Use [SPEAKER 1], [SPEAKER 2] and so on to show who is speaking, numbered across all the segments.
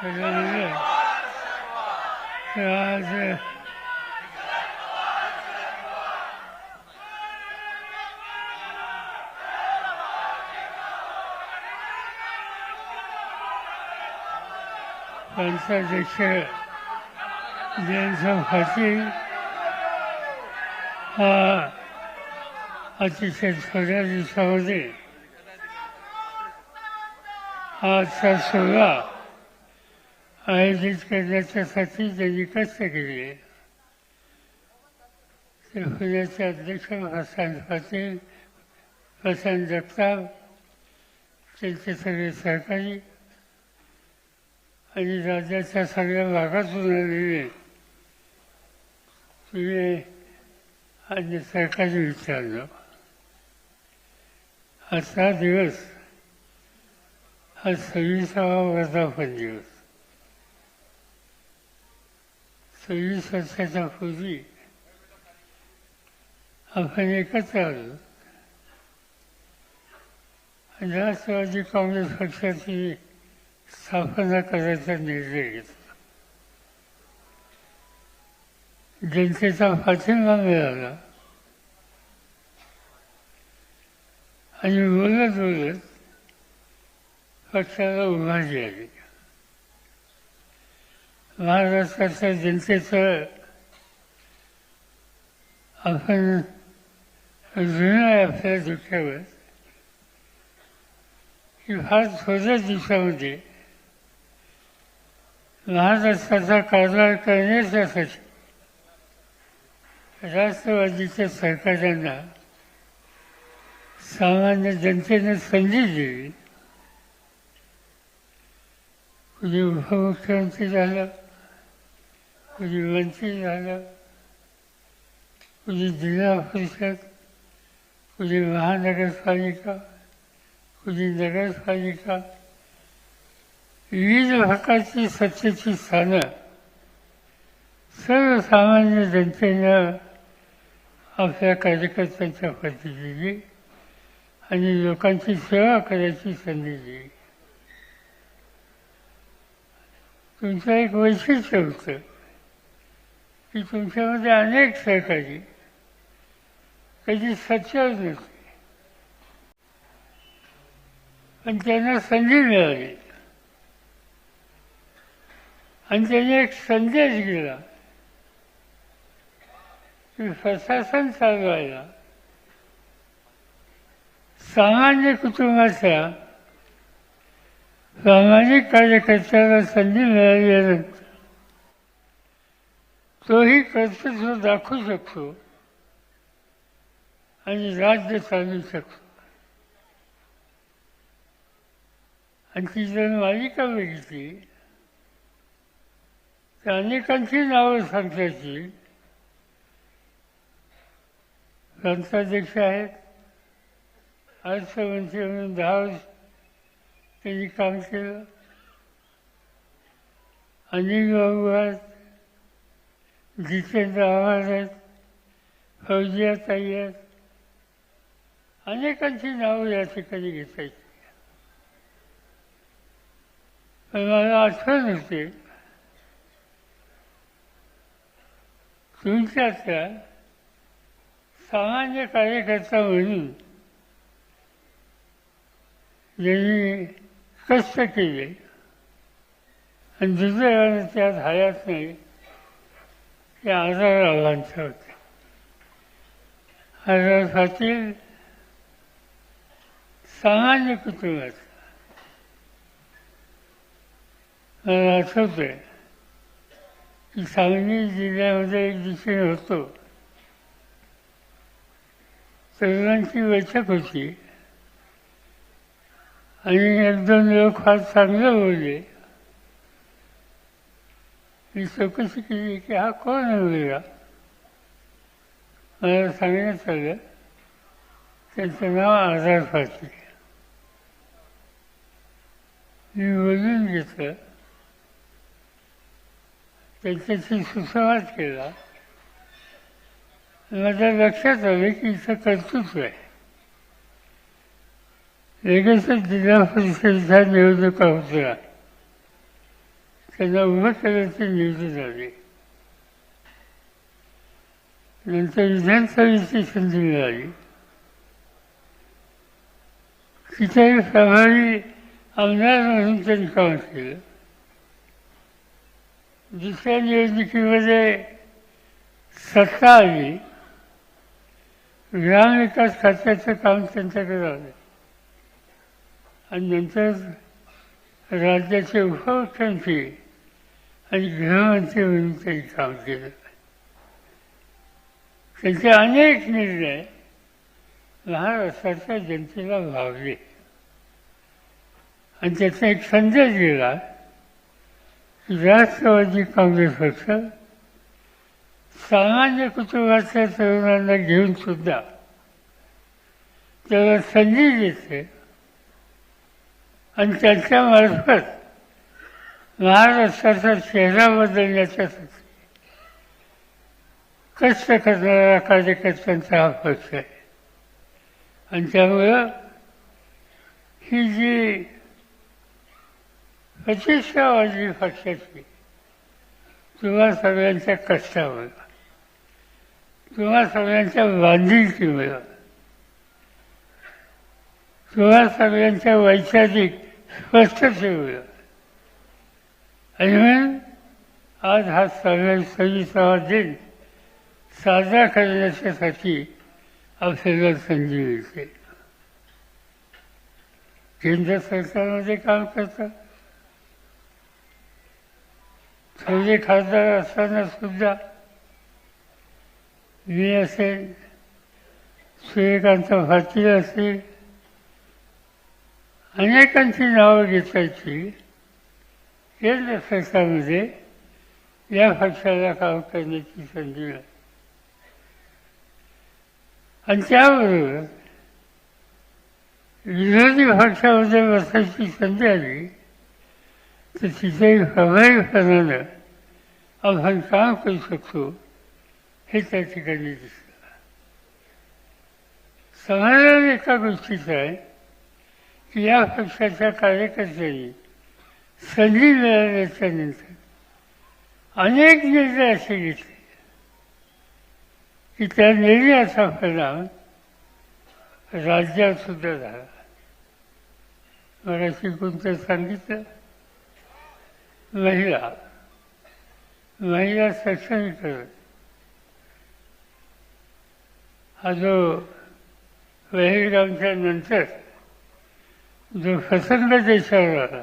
[SPEAKER 1] त्याच्यामुळे आज पंचाध्यक्ष जयंत पाटील हा अतिशय थोड्या दिवसामध्ये आजचा सोहळा आयोजित करण्याच्यासाठी त्यांनी कष्ट केले ते पुण्याचे अध्यक्ष हसन पाटील हसन जगताप त्यांचे सगळे सहकारी आणि राज्याच्या सगळ्या भागातून आलेले तुझे आणि सरकारी विचारलं आजचा दिवस हा सव्वीसावा वर्धापन दिवस. सव्वीस वर्षाच्या पूर्वी आपण एकत्र आलो. आणि राष्ट्रवादी काँग्रेस पक्षाची स्थापना करायचा निर्णय घेतला. जनतेचा पाठिंबा मिळाला. आणि बोलत बोलत पक्षाला उभारी आली. महाराष्ट्राच्या जनतेचं आपण ऋण आहे आपल्या दुःखावर की फार थोड्या दिवसामध्ये महाराष्ट्राचा कारभार करण्यासाठी राष्ट्रवादीच्या सरकारांना सामान्य जनतेने संधी दिली. कुणी उपमुख्यमंत्री झालं कुणी मंत्री झालं कुणी जिल्हा परिषद कुणी महानगरपालिका कुणी नगरपालिका. विविध प्रकारची सत्तेची स्थानं. सर्वसामान्य जनतेनं आपल्या कार्यकर्त्यांच्या पती दिली आणि लोकांची सेवा करायची संधी दिली. तुमचं एक वैशिष्ट्य होतं. की तुमच्यामध्ये अनेक सहकारी कधी सच्चर नसते पण त्यांना संधी मिळाली. आणि त्याने एक संदेश गेला की प्रशासन चालवायला. सामान्य कुटुंबाच्या सामाजिक कार्यकर्त्याला संधी मिळाली तोही कर्तृत्व दाखवू शकतो. आणि राज्य चालू शकतो. आणि ती जर मालिका बघितली तर अनेकांची नावं सांगायची. प्रांताध्यक्ष आहेत. अर्थमंत्री म्हणून दहा वर्ष त्यांनी काम केलं. अनिल बाबू आहेत. जितेंद्र आव्हाड आहेत फौजियाताई आहेत. अनेकांची नावं या ठिकाणी घेता येतील पण मला आठवण होते तुमच्यातल्या सामान्य कार्यकर्ता म्हणून ज्यांनी कष्ट केले आणि दुसऱ्या त्यात हयात नाही. ते आजार होते. आजार पाटील सामान्य कुटुंबात मला आठवतंय की सांगली जिल्ह्यामध्ये एक दिवशी होतो तरुणांची बैठक होती. आणि एक दोन लोक फार चांगलं बोलले. मी चौकशी केली की हा कोण आहे मुलगा? मला सांगण्यात आलं त्यांचं नाव आझाद पाटील मी बोलून घेतलं. त्यांच्याशी सुसंवाद केला. माझ्या लक्षात आलं की इथं कर्तृत्व आहे. लगेचच जिल्हा परिषदेच्या निवडणुका होत्या त्यांना उभं करायची निवडून झाली. नंतर विधानसभेची संधी मिळाली. तिथे प्रभावी आमदार म्हणून त्यांनी काम केलं. दुसऱ्या निवडणुकीमध्ये सत्ता आली. ग्रामविकास खात्याचं काम त्यांच्याकडे आलं. आणि नंतर राज्याचे उपमुख्यमंत्री आणि गृहमंत्री म्हणून त्यांनी काम केलं. त्यांचे अनेक निर्णय महाराष्ट्राच्या जनतेला भावले आणि त्याचा एक संदेश गेला की राष्ट्रवादी काँग्रेस पक्ष सामान्य कुटुंबातल्या तरुणांना घेऊन सुद्धा त्याला संधी देते. आणि त्यांच्यामार्फत महाराष्ट्राचा चेहरा बदलण्याच्यासाठी कष्ट करणाऱ्या कार्यकर्त्यांचा हा पक्ष आहे. आणि त्यामुळं ही जी प्रतिष्ठावादी पक्षाची तुम्हा सगळ्यांच्या कष्टामुळं तुम्हा सगळ्यांच्या बांधिलकीमुळं तुम्हा सगळ्यांच्या वैचारिक स्पष्टतेमुळं आणि आज हा सगळ्या सव्वीसावा दिन साजरा करण्याच्यासाठी आपल्याला संधी मिळते. केंद्र सरकारमध्ये काम करतात थोडे खासदार असताना सुद्धा मी असेल सूर्यकांत भारतीय असेल अनेकांची नावं घेतायची केंद्र सरकारमध्ये या पक्षाला काम करण्याची संधी मिळाली आणि त्याबरोबर विरोधी पक्षामध्ये बसायची संधी आली तर तिथेही प्रभावीपणानं आपण काम करू शकतो हे त्या ठिकाणी दिसतं समाधान एका गोष्टीचं आहे की या पक्षाच्या कार्यकर्त्यांनी संधी मिळाल्याच्यानंतर अनेक निर्णय असे घेतले की त्या निर्णयाचा परिणाम राज्यात सुद्धा झाला. मराठी कोणतं सांगितलं महिला. महिला सक्षमीकरण हा जो वहिरगामच्या नंतर जो प्रसंग देशावर आला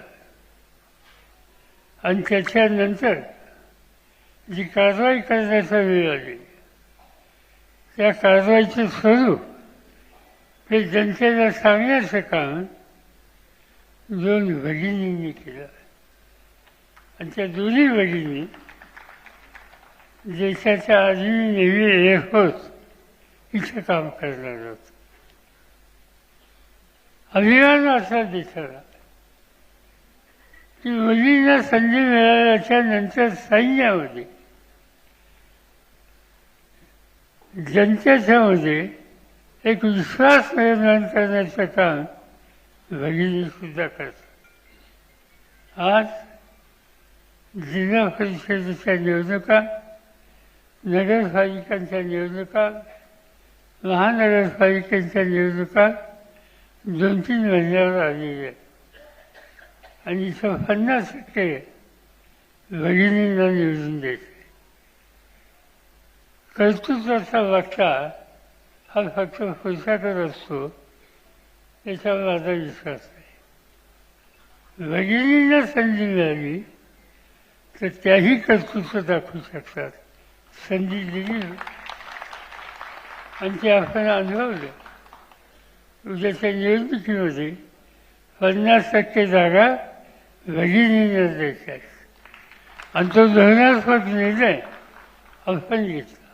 [SPEAKER 1] आणि त्याच्यानंतर जी कारवाई करण्याचा वेळ आली त्या कारवाईचं स्वरूप हे जनतेला सांगण्याचं काम दोन भगिनींनी केलं. आणि त्या दोन्ही भगिनी देशाच्या नेहमी नेव्ही होत इथं काम करणार होत. अभिमान असा देशाला की मुलींना संधी मिळाल्याच्या नंतर सैन्यामध्ये जनतेच्यामध्ये एक विश्वास निर्माण करण्याचं काम भगिनी सुद्धा करतात. आज जिल्हा परिषदेच्या निवडणुका नगरपालिकांच्या निवडणुका महानगरपालिकांच्या निवडणुका दोन तीन महिन्यावर आलेल्या आहेत. आणि इथं पन्नास टक्के भगिनींना निवडून देते कर्तृत्वाचा वाटा हा फक्त पुरुषाकडे असतो याचा माझा विश्वास नाही. भगिनींना संधी मिळाली तर त्याही कर्तृत्व दाखवू शकतात. संधी दिली. आणि ते आपण अनुभवलं. उद्याच्या निवडणुकीमध्ये पन्नास टक्के जागा भगिनींना निर्देश आणि तो धोरणात्मक निर्णय आपण घेतला.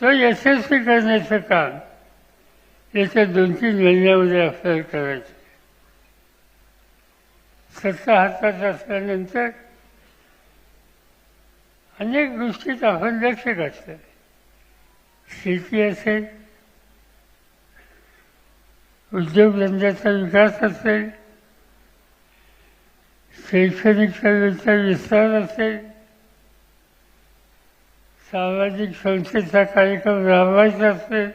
[SPEAKER 1] तो यशस्वी करण्याचं काम याच्या दोन तीन महिन्यामध्ये आपल्याला करायचं सत्ता हातात असल्यानंतर अनेक गोष्टीत आपण लक्ष घातलं. शेती असेल उद्योगधंद्याचा विकास असेल शैक्षणिक सेवेचा विस्तार असेल सामाजिक संस्थेचा कार्यक्रम राबवायचा असेल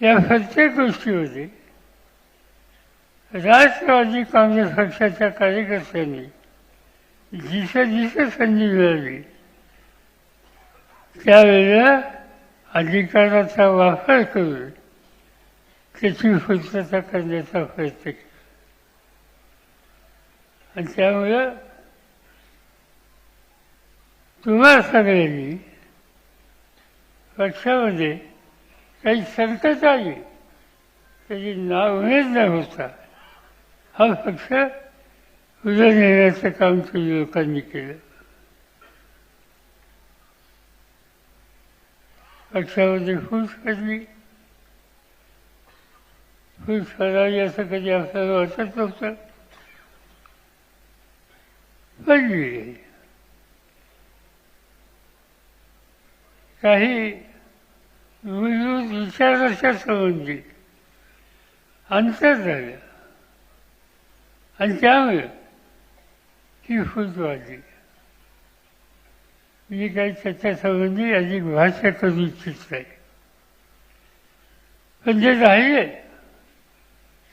[SPEAKER 1] या प्रत्येक गोष्टीमध्ये राष्ट्रवादी काँग्रेस पक्षाच्या कार्यकर्त्यांनी जिथे जिथे संधी मिळाली. त्यावेळेला अधिकाराचा वापर करून त्याची पूर्तता करण्याचा प्रयत्न केला. आणि त्यामुळं तुम्हा सगळ्यांनी पक्षामध्ये काही संकट आली त्याची नावमेद न होता हा पक्ष उद्या नेण्याचं काम तुम्ही लोकांनी केलं. पक्षामध्ये फूस पडली ही पडावी असं कधी? आपल्याला वाटत नव्हतं पण काही विविध विचाराच्या संबंधी. अंतर झालं आणि त्यामुळे ही फूट वाढली. मी काही त्याच्यासंबंधी अधिक भाष्य करू इच्छित नाही. पण जे राहिले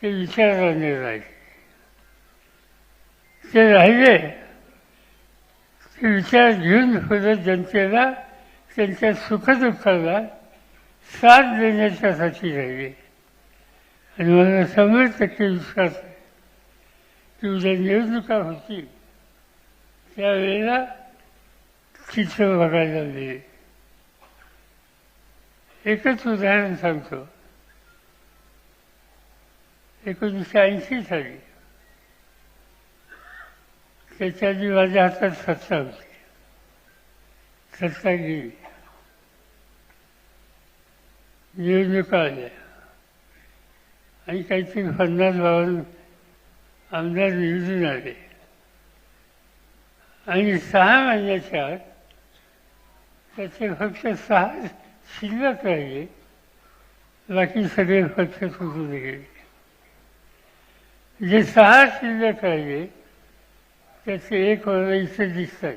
[SPEAKER 1] ते विचाराने राहिले ते राहिले. ते विचार घेऊन सुद्धा जनतेला त्यांच्या सुखदुःखाला साथ देण्याच्यासाठी राहिले. आणि मला शंभर टक्के विश्वास आहे. की उद्या निवडणुका होतील. त्यावेळेला चित्र बघायला मिळेल. एकच उदाहरण सांगतो. एकोणीसशे ऐंशी साली. त्याच्याआधी माझ्या हातात सत्ता होती. सत्ता गेली. निवडणुका आल्या. आणि काहीतरी पन्नास बावन्न आमदार निवडून आले. आणि सहा महिन्याच्या आत त्याचे फक्त सहा शिल्लक राहिले. बाकी सगळे पक्ष सुटून गेले. जे सहा शिल्लक राहिले त्याचे एक मला दिसत आहे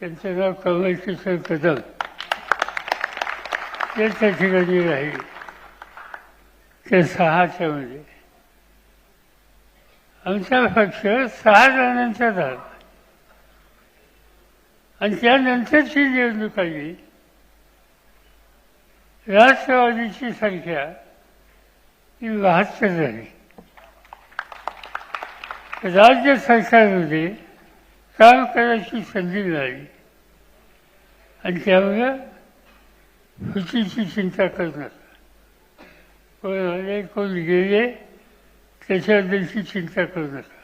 [SPEAKER 1] त्यांचं नाव कमल कदम. ते त्या ठिकाणी राहिले. ते सहाच्या म्हणजे आमचा पक्ष सहा जणांचा झाला. आणि त्यानंतरची निवडणूक आली. राष्ट्रवादीची संख्या ही बहात्तर झाली. राज्य सरकारमध्ये काम करायची संधी मिळाली. आणि त्यामुळं भीतीची चिंता करणार. कोण आले कोण गेले त्याच्याबद्दलची चिंता करू नका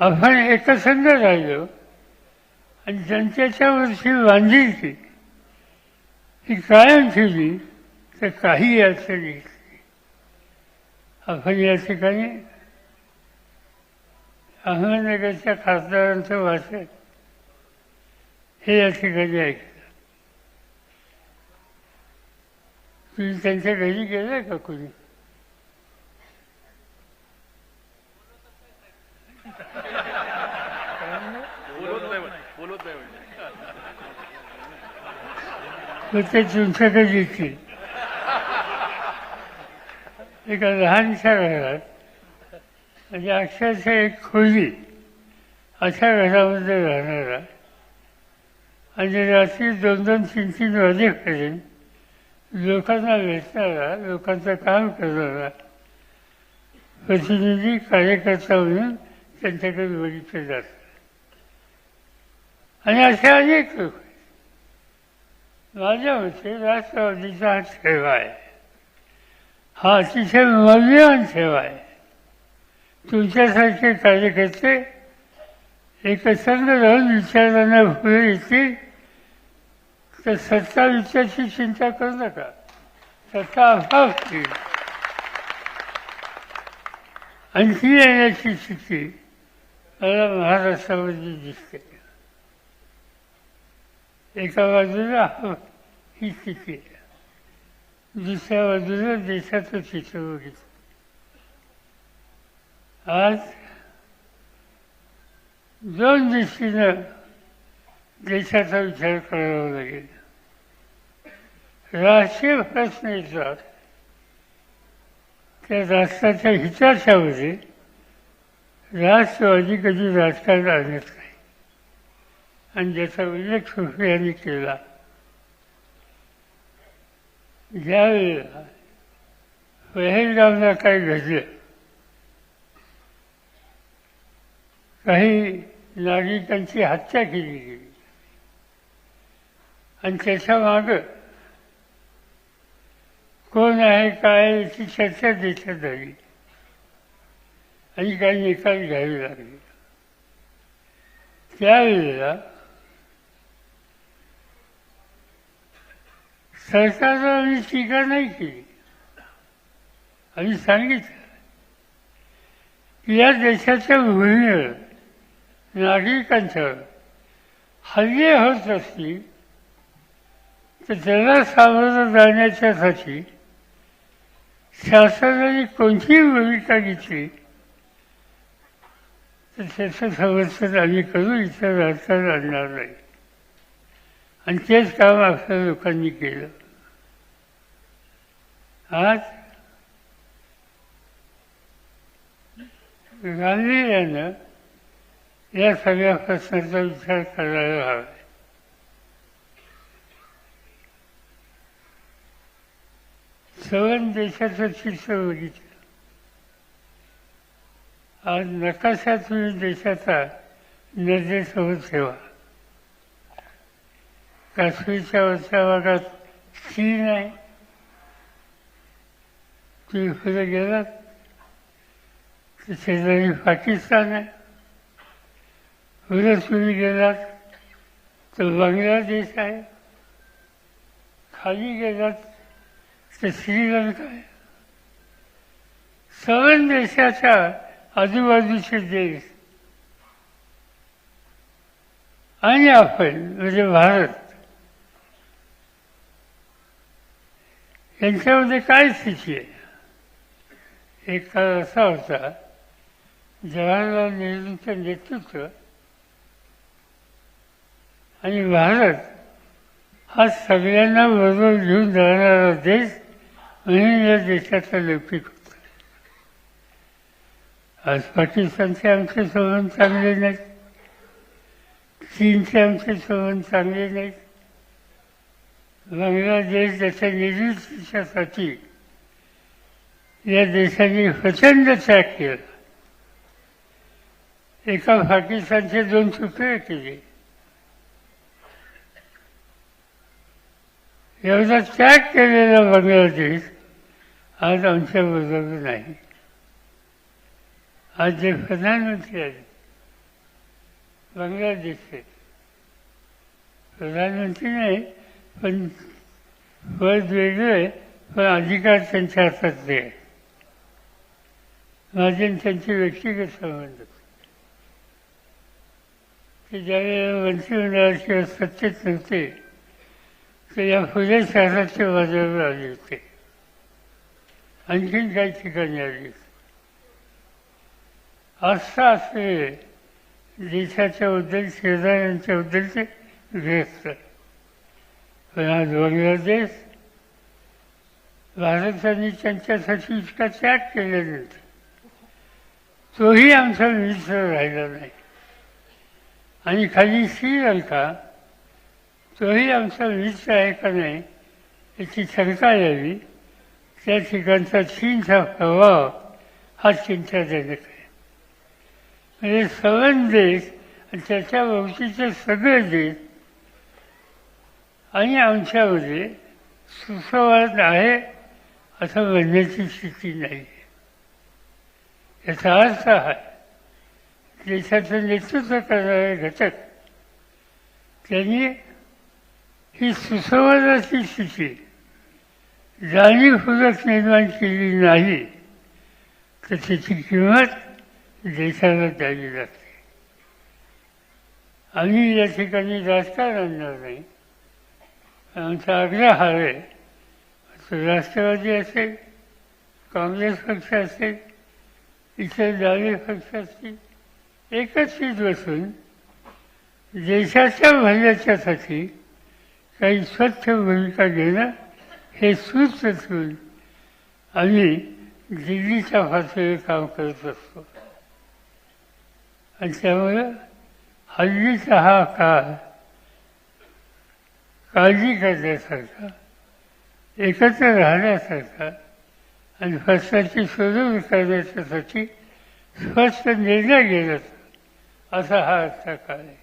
[SPEAKER 1] आपण एकसंध राहिलो आणि जनतेच्या वरची बांधिलकी ही कायम ठेवली तर काही अडचण येईल आपण या ठिकाणी अहमदनगरच्या खासदारांचं भाषण हे या ठिकाणी ऐकलं. तुम्ही त्यांच्या घरी गेलाय का कोणी? ते तुमच्याकडे येतील. एका लहानशा घरात म्हणजे अक्षरशः एक खोली अशा घरामध्ये राहणारा. आणि रात्री दोन दोन तीन तीन वाजेपर्यंत लोकांना भेटणारा लोकांचं काम करणारा प्रतिनिधी कार्यकर्ता म्हणून त्यांच्याकडे बघितले जातात आणि असे अनेक लोक माझ्या मते राष्ट्रवादीचा हा ठेवा आहे. हा अतिशय मौल्यवान सेवा आहे. तुमच्यासारखे कार्यकर्ते एकसंग राहून विचारांना पुढे येतील तर सत्ता विचारची चिंता करू नका. सत्ता अभाव आणखी येण्याची स्थिती मला महाराष्ट्रामध्ये दिसते. एका बाजूला ही स्थिती आहे. दुसऱ्या बाजूला देशाचं चित्र बघितलं. आज दोन दृष्टीनं देशाचा विचार करावा लागेल. राष्ट्रीय प्रश्न येतात त्या राष्ट्राच्या हिताच्यामध्ये राष्ट्रवादी कधी राजकारण आणत नाही. आणि ज्याचा उल्लेख सुफियांनी केला. ज्यावेळेला पहलगामला काय घडलं काही नागरिकांची हत्या केली गेली. आणि त्याच्या मागं कोण आहे काय याची चर्चा देशात झाली आणि काही निकाल घ्यावे लागले. त्यावेळेला सरकारनं आम्ही टीका नाही केली आम्ही सांगितलं. की या देशाच्या विभिन्न नागरिकांच्यावर हल्ले होत असतील तर त्याला सामोरं जाण्याच्यासाठी शासनाने कोणतीही भूमिका घेतली? तर त्याचं समर्थन आम्ही करू इतर अडचण आणणार नाही. आणि तेच काम आपल्या लोकांनी केलं. आज गांधींना या सगळ्या प्रश्नाचा विचार करायला हवा. सवन देशाचं चित्र बघितलं. आज नकाशा तुम्ही देशाचा नजरेसमोर ठेवा. काश्मीरच्या वरच्या भागात चीन आहे. तुम्ही इकडे गेलात तर शेजारी पाकिस्तान आहे पुढे तुम्ही गेलात तर बांगलादेश आहे खाली गेलात तर श्रीलंका आहे सवन देशाच्या आजूबाजूचे देश आणि आपण म्हणजे भारत यांच्यामध्ये काय स्थिती आहे एक काळ असा होता जवाहरलाल नेहरूंचं नेतृत्व आणि भारत हा सगळ्यांना बरोबर घेऊन जाणारा देश म्हणून या देशाचा लौकिक होता. आज पाकिस्तानचे आमचे संबंध चांगले नाहीत चीनचे आमचे संबंध चांगले नाहीत. बांगलादेश त्याच्या निर्मितीच्यासाठी या देशाने प्रचंड त्याग केला. एका पाकिस्तानचे दोन तुकडे केले. एवढा त्याग केलेला बांगलादेश आज आमच्या बरोबर नाही. आज जे प्रधानमंत्री आहेत बांगलादेशचे प्रधानमंत्री नाही पण पद वेगळे पण अधिकार त्यांच्या हातात आहे. माझे त्यांचे व्यक्तिगत संबंध. ते ज्यावेळेला मंत्रिमंडळाच्या सत्तेत नव्हते ते या फुले शहराचे बाजारावर आले होते. आणखीन काही ठिकाणी आली होती. असं असले देशाच्या बद्दल शेजाऱ्यांच्या बद्दलचे गृहस्थ पण आज बांगलादेश भारताने त्यांच्यासाठी इतका त्याग केल्यानंतर तोही आमचा मित्र राहिला नाही. आणि खाली श्रीलंका तोही आमचा मित्र आहे का नाही याची शंका यावी त्या ठिकाणचा चीनचा प्रभाव हा चिंताजनक आहे. म्हणजे सवन देश आणि त्याच्या भोवतीचे सगळे देश आणि आमच्यामध्ये सुसंवाद आहे असं म्हणण्याची स्थिती नाही. याचा अर्थ आहे देशाचं नेतृत्व करणारे घटक। त्यांनी ही सुसंवादाची स्थिती जाणीवपूर्वक निर्माण केली नाही तर त्याची किंमत देशाला द्यावी लागते आम्ही या ठिकाणी राजकारण आणणार नाही आमचा आग्रह आहे तो राष्ट्रवादी असेल काँग्रेस पक्ष असेल इतर डावे पक्ष एकत्रित बसून देशाच्या भल्याच्यासाठी काही स्वच्छ भूमिका घेणं हे सूत्र ठेवून आम्ही दिल्लीच्या भाषेवर काम करत असतो. आणि त्यामुळं हल्लीचा हा काळ काळजी करण्यासारखा एकत्र राहण्यासारखा आणि फसवाची शोधून करण्याच्यासाठी स्पष्ट निर्णय घेण्याचा असा हा आजचा काळ आहे.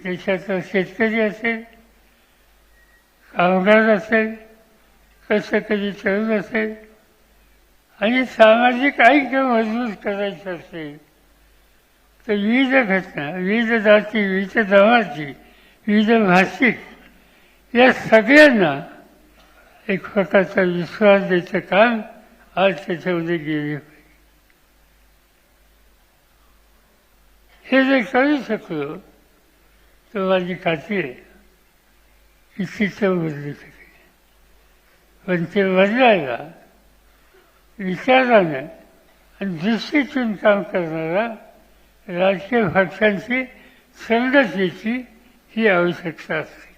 [SPEAKER 1] देशाचा शेतकरी असेल कामगार असेल कष्टकरी तरुण असेल आणि सामाजिक ऐक्य मजबूत करायचं असेल तर विविध घटना विविध जाती विविध धर्माची विविध भाषिक या सगळ्यांना एक प्रकारचा विश्वास द्यायचं काम आज त्याच्यामध्ये गेले पाहिजे हे जर करू शकलो तर माझी खात्री आहे की चित्र बदलू शकेल. पण ते बदलायला विचारानं आणि दृष्टीतून काम करणारा राजकीय पक्षांची संघटनेची ही आवश्यकता असते.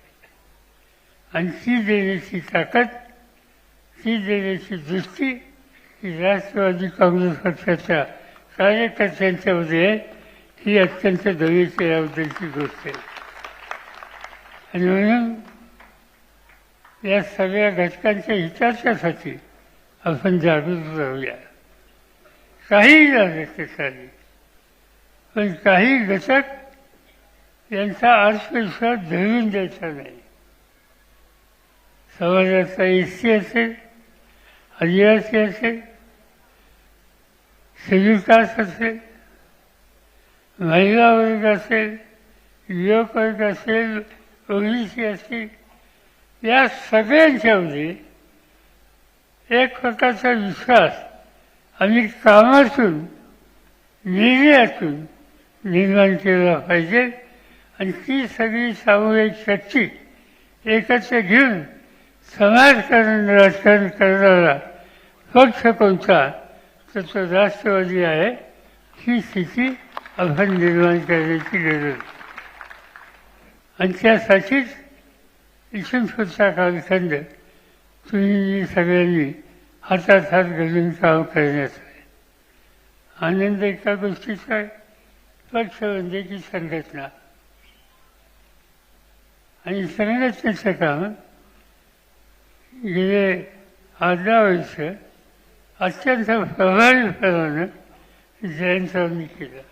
[SPEAKER 1] आणि ती देण्याची ताकद ती देण्याची दृष्टी ही राष्ट्रवादी काँग्रेस पक्षाच्या कार्यकर्त्यांच्यामध्ये आहे ही अत्यंत दवेच्या याबद्दलची गोष्ट आहे. आणि म्हणून या सगळ्या घटकांच्या हिताच्यासाठी आपण जागृत राहूया. काही झाले ते चालेल पण काही घटक यांचा आत्मविश्वास धरून द्यायचा नाही. समाजाचा एस सी असेल आदिवासी असेल सेविकास असेल महिला वर्ग असेल युवक वर्ग असेल ओबीसी असतील या सगळ्यांच्यामध्ये एक प्रकारचा विश्वास आम्ही कामातून निर्णयातून निर्माण केला पाहिजे. आणि ती सगळी सामूहिक शक्ती एकत्र घेऊन समाजकारण राजकारण करणारा पक्ष कोणता तर तो राष्ट्रवादी आहे ही स्थिती आपण निर्माण करण्याची गरज. आणि त्यासाठीच इथून पुढचा कालखंड तुम्ही सगळ्यांनी हातात हात घालून काम करण्याचा आहे. आनंद एका गोष्टीचा आहे पक्ष म्हणजे की संघटना. आणि संघटनेचं काम गेले अर्धा वर्ष अत्यंत प्रभावीपणानं जयंतरावांनी केलं.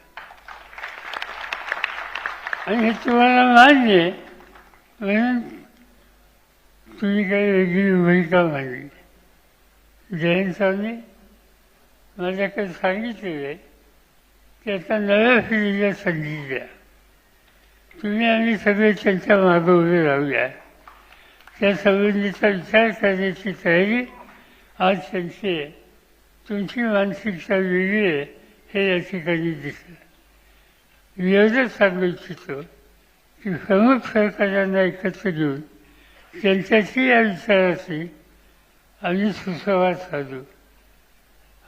[SPEAKER 1] आणि हे तुम्हाला मान्य आहे म्हणून तुम्ही काही वेगळी भूमिका मांडली. जयंतरावांनी माझ्याकडे सांगितलेलं आहे की आता नव्या पिढीला संधी द्या. तुम्ही आम्ही सगळे त्यांच्या मागं उभे राहूया. त्या संबंधीचा विचार करण्याची तयारी आज त्यांची आहे. तुमची मानसिकता वेगळी आहे हे या ठिकाणी दिसलं. विरोधक सांगू इच्छितो की प्रमुख सरकारांना एकत्र घेऊन त्यांच्याशी या विचाराशी आम्ही सुसंवाद साधू.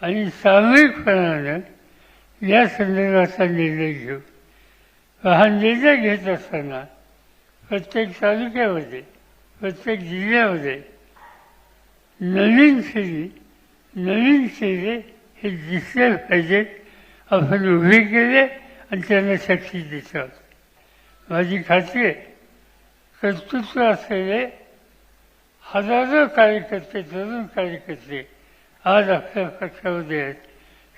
[SPEAKER 1] आणि सामूहिकपणानं या संदर्भाचा निर्णय घेऊ. हा निर्णय घेत असताना प्रत्येक तालुक्यामध्ये प्रत्येक जिल्ह्यामध्ये नवीन शैली नवीन शैली हे दिसले पाहिजेत आपण उभे केले आणि त्यांना शक्ती देतात माझी खात्री आहे कर्तृत्व असलेले हजारो कार्यकर्ते तरुण कार्यकर्ते आज आपल्या पक्षामध्ये आहेत.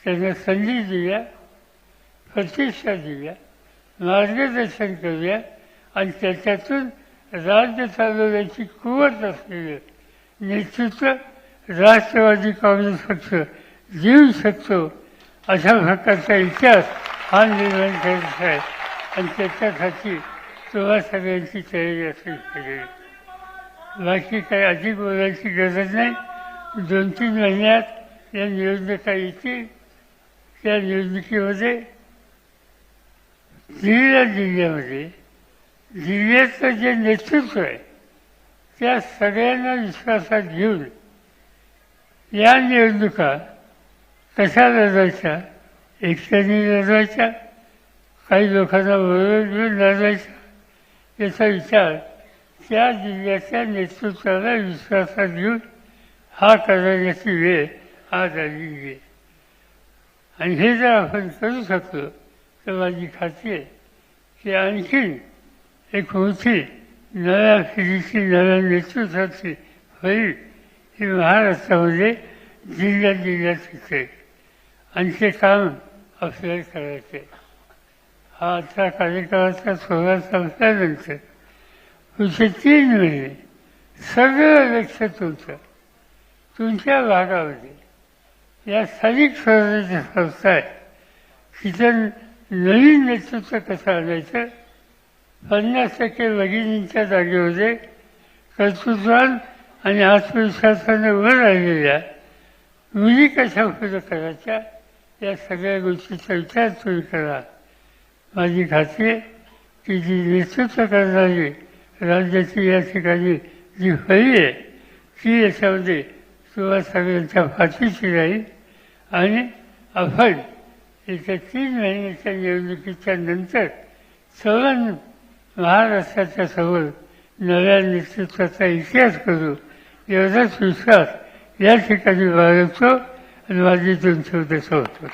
[SPEAKER 1] त्यांना संधी दिल्या प्रतिष्ठा दिल्या मार्गदर्शन करूया आणि त्याच्यातून राज्य चालवण्याची कुवत असलेलं नेतृत्व राष्ट्रवादी काँग्रेस पक्ष जीव शकतो अशा प्रकारचा इतिहास हा निर्माण करायचा आहे. आणि त्याच्यासाठी तुम्हा सगळ्यांची तयारी असली पाहिजे बाकी काही अधिक बोलायची गरज नाही. दोन तीन महिन्यात या निवडणुका येतील. त्या निवडणुकीमध्ये दिल्लीला जिल्ह्यामध्ये जिल्ह्याचं जे नेतृत्व आहे त्या सगळ्यांना विश्वासात घेऊन या निवडणुका कशा लढवायच्या? एकट्याने लढवायच्या? काही लोकांना बरोबर घेऊन लढवायच्या? याचा विचार त्या जिल्ह्याच्या नेतृत्वाला विश्वासात घेऊन हा करण्याची वेळ आज आलेली आहे. आणि हे जर आपण करू शकलो तर माझी खात्री आहे की आणखीन एक मोठी नव्या पिढीची नव्या नेतृत्वाची होईल ही महाराष्ट्रामध्ये जिल्ह्यात जिल्ह्यात शिकेल आणि ते काम आपल्याला करायचे. हा आता कार्यक्रमाचा सोहळा संपल्यानंतर पुढचे तीन महिने सगळं लक्ष तुमचं तुमच्या भागामध्ये या स्थानिक स्वराज्य संस्था आहे. तिथं नवीन नेतृत्व कसं आणायचं? पन्नास टक्के भगिनींच्या जागेमध्ये कर्तृत्वान आणि आत्मविश्वासाने वर राहिलेल्या मुली कशा उपयोग करायच्या? या सगळ्या गोष्टीचा विचार तुम्ही करा. माझी खात्री आहे की जी नेतृत्व करणारी राज्याची या ठिकाणी जी फळी आहे ती याच्यामध्ये तुम्हा सगळ्यांच्या फाशीची राहील आणि आपण येत्या तीन महिन्याच्या निवडणुकीच्या नंतर सर्व महाराष्ट्राच्या समोर नव्या नेतृत्वाचा इतिहास करू. एवढाच विश्वास या ठिकाणी बाळगतो आणि माझी दोन शब्द होतो.